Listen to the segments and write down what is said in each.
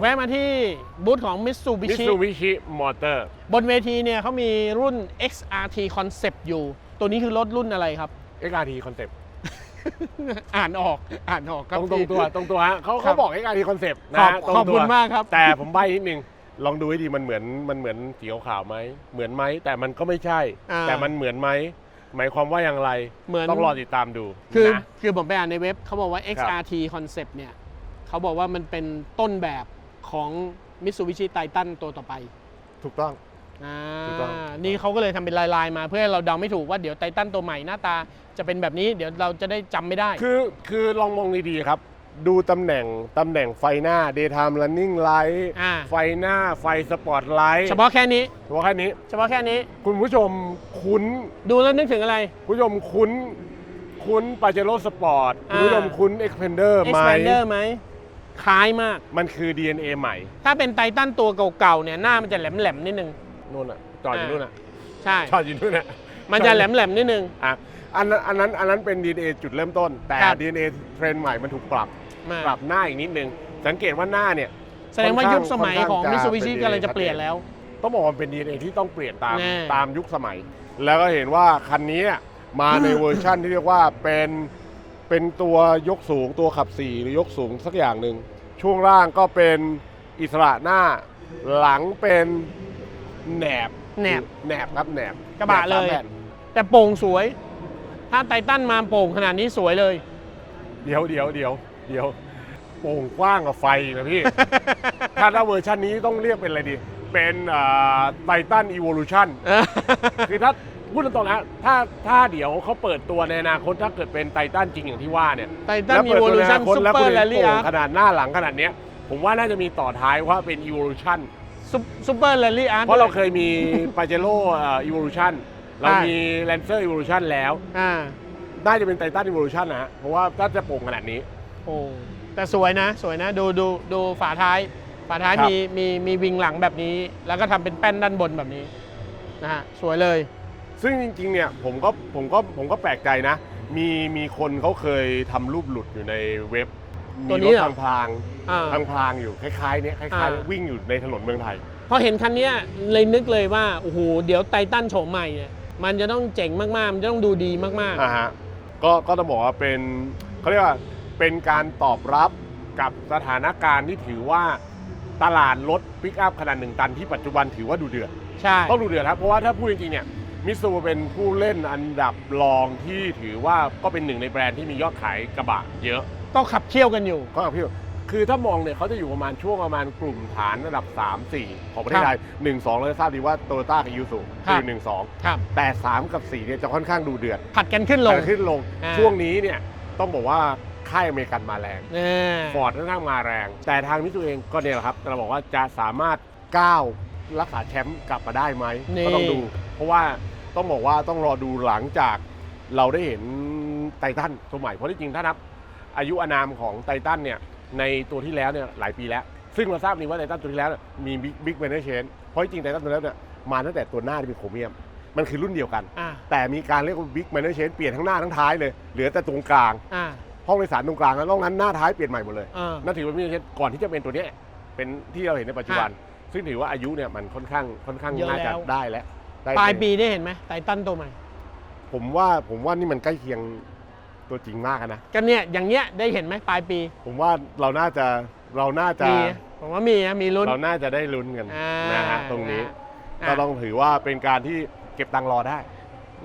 แวะมาที่บูธของ มิ Mitsubishi ซูบิชิมอเตอร์ บนเวทีเนี่ยเขามีรุ่น XRT Concept อยู่ ตัวนี้คือรถรุ่นอะไรครับ XRT Concept อ่านออกอ่านออกคตรับรงตรงตัวตรงตัวฮะเขาครัเขาบบอก XRT Concept ขนะอบฮะตรงขอบตัวคุณมากครับ แต่ผมใบ้นิดนึง ลองดูให้ดีมันเหมือนมันเหมือนสีขาวๆไหมเหมือนไหมแต่มันก็ไม่ใช่ อ่า แต่มันเหมือนไหมหมายความว่าอย่างไร เหมือน ต้องรอติดตามดูคือนะ คือผมไปอ่านในเว็บเขาบอกว่า XRT Concept เนี่ยเขาบอกว่ามันเป็นต้นแบบของ Mitsubishi Titan ตัวต่อไปถูกต้อง อ่าถูกต้อง นี่เขาก็เลยทำเป็นลาย ๆ มาเพื่อให้เราเดาไม่ถูกว่าเดี๋ยวไททันตัวใหม่หน้าตาจะเป็นแบบนี้เดี๋ยวเราจะได้จำไม่ได้ คือคือลองมองดีๆครับ ดูตำแหน่งตำแหน่งไฟหน้า daytime running light อ่า ไฟหน้าไฟสปอตไลท์เฉพาะแค่นี้ เฉพาะแค่นี้ เฉพาะแค่นี้ คุณผู้ชมคุ้น ดูแล้วนึกถึงอะไร คุณผู้ชมคุ้น คุ้นปาเจโร่สปอร์ตคุณผู้ชมอ่าคุ้น Expander ไหม Expander ไหมคล้ายมาก มันคือ DNA ใหม่ถ้าเป็นไททันตัวเก่าๆเนี่ยหน้ามันจะแหลมๆนิดนึง นู่นอะจอดอยู่อ่านู่นอะใช่ จอดอยู่นู่นอะ มันจะแหลมๆนิดนึง อะอันนั้นอันนั้นอันนั้นเป็น DNA จุดเริ่มต้น แต่ ครับ DNA เทรนด์ใหม่มันถูกปรับมาปรับหน้าอีกนิดนึง สังเกตว่าหน้าเนี่ย แสดงว่ายุคสมัยของค่อนข้าง Mitsubishi จะกำลังจะเปลี่ยนแล้ว ต้องบอกว่าเป็น DNA ที่ต้องเปลี่ยนตามแน่ ตามยุคสมัย แล้วก็เห็นว่าคันนี้มาในเวอร์ชั่นที่เรียกว่าเป็นเป็นตัวยกสูงตัวขับ4หรือยกสูงสักอย่างหนึ่งช่วงล่างก็เป็นอิสระหน้า หลังเป็นแหนบแหนบ แหนบครับแหนบกระบะแหนเลสามยแผ่น แต่โป่งสวย ถ้าไททันมาโป่งขนาดนี้สวยเลย เดี๋ยวเดี๋ยวเดี๋ยวเดี๋ยวโป่งกว้างกับไฟอีกนะพี่ ถ้าถ้าเวอร์ชันนี้ต้องเรียกเป็นอะไรดี เป็นไททันอี o l u t i o n คือถ้าพูดตรงๆนะ ถ้าถ้าเดี๋ยวเขาเปิดตัวในอนาคตถ้าเกิดเป็นไททันจริงอย่างที่ว่าเนี่ยไททันแล้วมีเปิดวอตัวลูในอชั่นนาคตซูแล้วเปอคุณร์แรเห็ลนลี่โป่อาร์งขนาดหน้าหลังขนาดเนี้ย ผมว่าน่าจะมีต่อท้ายว่าเป็นอี o l u t i o n ซูเปอร์แรลลี่อาร์เพราะเราเคยมีปาเจโร่อี o l u t i o n เราใช่มีแลนเซอร์อี o l u t i o n แล้ว อ่าน่าจะเป็นไททันอี o l u t i o n นะฮะเพราะว่าถ้าจะโป่งขนาดนี้ โอ้แต่สวยนะ สวยนะ ดูดูดูฝาท้าย ฝาท้ายครับ มีมีมีวิงหลังแบบนี้ แล้วก็ทำเป็นแป้นด้านบนแบบนี้นะฮะสวยเลย ซึ่งจริงๆ เนี่ยผมก็ผมก็ผมก็แปลกใจนะ มีมีคนเขาเคยทำรูปหลุดอยู่ในเว็บตัวมีนี้รถเหรอทางพลางอ่าทางพลางอยู่คล้ายๆเนี้ยคล้ายอ่า ๆ วิ่งอยู่ในถนนเมืองไทย พอเห็นคันเนี้ยเลยนึกเลยว่า โอ้โห เดี๋ยวไททันโฉมใหม่เนี่ย มันจะต้องเจ๋งมากๆ มันจะต้องดูดีมากอ่าฮะก็ก็ต้องบอกว่าเป็นเขาเรียกว่าเป็นการตอบรับกับสถานการณ์ที่ถือว่าตลาดรถปิกอัพขนาดหนึ่งตันที่ปัจจุบันถือว่าดูเดือด ๆ ใช่ ต้องดูเดือดครับ เพราะว่าถ้าพูดจริงๆเนี่ยมิซูเป็นผู้เล่นอันดับรองที่ถือว่าก็เป็นหนึ่งในแบรนด์ที่มียอดขายกระบะเยอะก็ขับเคี่ยวกันอยู่ก็กับพี่ คือถ้ามองเนี่ยเขาจะอยู่ประมาณช่วงประมาณกลุ่มฐานระดับ 3 4 ของประเทศไทย1 2เราจะทราบดีว่าโตโยต้ากับยูสุครับ คือ1 2ครับแต่ 3 กับ 4 เนี่ยจะค่อนข้างดูเดือดผัดกันขึ้นลง แต่ขึ้นลง อ่า ช่วงนี้เนี่ยต้องบอกว่าค่ายอเมริกันมาแรงเนี่ยฟอร์ดค่อนข้างมาแรง แต่ทางมิซูเองก็เนี่ยแหละครับเราบอกว่าจะสามารถก้าวรักษาแชมป์กลับมาได้ไหมนี่ ก็ต้องดู เพราะว่าต้องบอกว่าต้องรอดูหลังจากเราได้เห็นไททันตัวใหม่เพราะที่จริงถ้านับอายุอานามของไททันเนี่ย ในตัวที่แล้วเนี่ยหลายปีแล้ว ซึ่งเราทราบดีว่าไททันตัวที่แล้วเนี่ยมีบิ๊กแมนเชนเพราะจริงไททันตัวแล้วเนี่ยมาตั้งแต่ตัวหน้าที่เป็นโครเมียม มันคือรุ่นเดียวกัน อ่า แต่มีการเรียกว่าบิ๊กแมนเชนเปลี่ยนทั้งหน้าทั้งท้ายเลยเหลือแต่ตรงกลางอ่าห้องโดยสารตรงกลางแล้วนอกนั้นหน้าท้ายเปลี่ยนใหม่หมดเลย อ่า นั่นถือว่ามีเชนก่อนที่จะเป็นตัวเนี้ยเป็นที่เราเห็นในปัจจุบัน ซึ่งถือว่าอายุเนี่ยมันค่อนข้างค่อนข้างเยอะน่าจะแล้วได้แล้วได้ปลายปีได้เห็นไหมไททันตัวใหม่ ผมว่าผมว่านี่มันใกล้เคียง ตัวจริงมากอะนะกันเนี่ยอย่างเงี้ยได้เห็นไหมปลายปีผมว่าเราน่าจะเราน่าจะมีผมว่ามีนะมีลุ้น เราน่าจะได้ลุ้นกันอ่านะฮะตรงนี้อ่าก็ต้องถือว่าเป็นการที่เก็บตังค์รอได้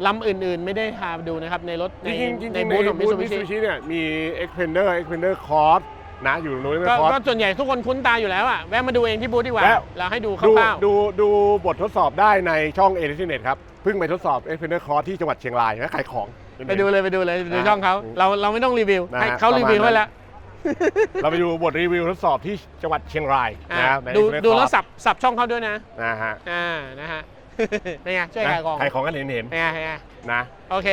ลำอื่นๆไม่ได้พาไปดูนะครับ ในรถในจริงๆจริงๆในในบูธของมิบูซูธบิมิชิ ซูชิเนี่ยมี Expander Expander Cross นะอยู่ตรงนี้ก็คอร์ส ก็ส่วนใหญ่ทุกคนคุ้นตาอยู่แล้วอะแวะมาดูเองที่บูธดีกว่าแล้วเราให้ดูคดูร่าวดูดูบททดสอบได้ในช่องเอเ n เน็ตครับ เพิ่งไปทดสอบ Expander Cross ที่จังหวัดเชียงรายนะขายของๆ ไปดูเลยไปดูเลยไปดูนะช่องเขาอืมเราเราไม่ต้องรีวิวนะให้เขาประมาณรีวิวนั้ให้นแล้วเราไปดูบทรีวิวทดสอบที่จังหวัดเชียงรายอ่านะครับในดู Expander ดูแล้ว Cross สับสับช่องเขาด้วยนะนะฮะอ่านะฮะเป็นไงช่วยนะขายของขายของกันเห็นเห็นเป็นไงเป็นไงๆนะโอเค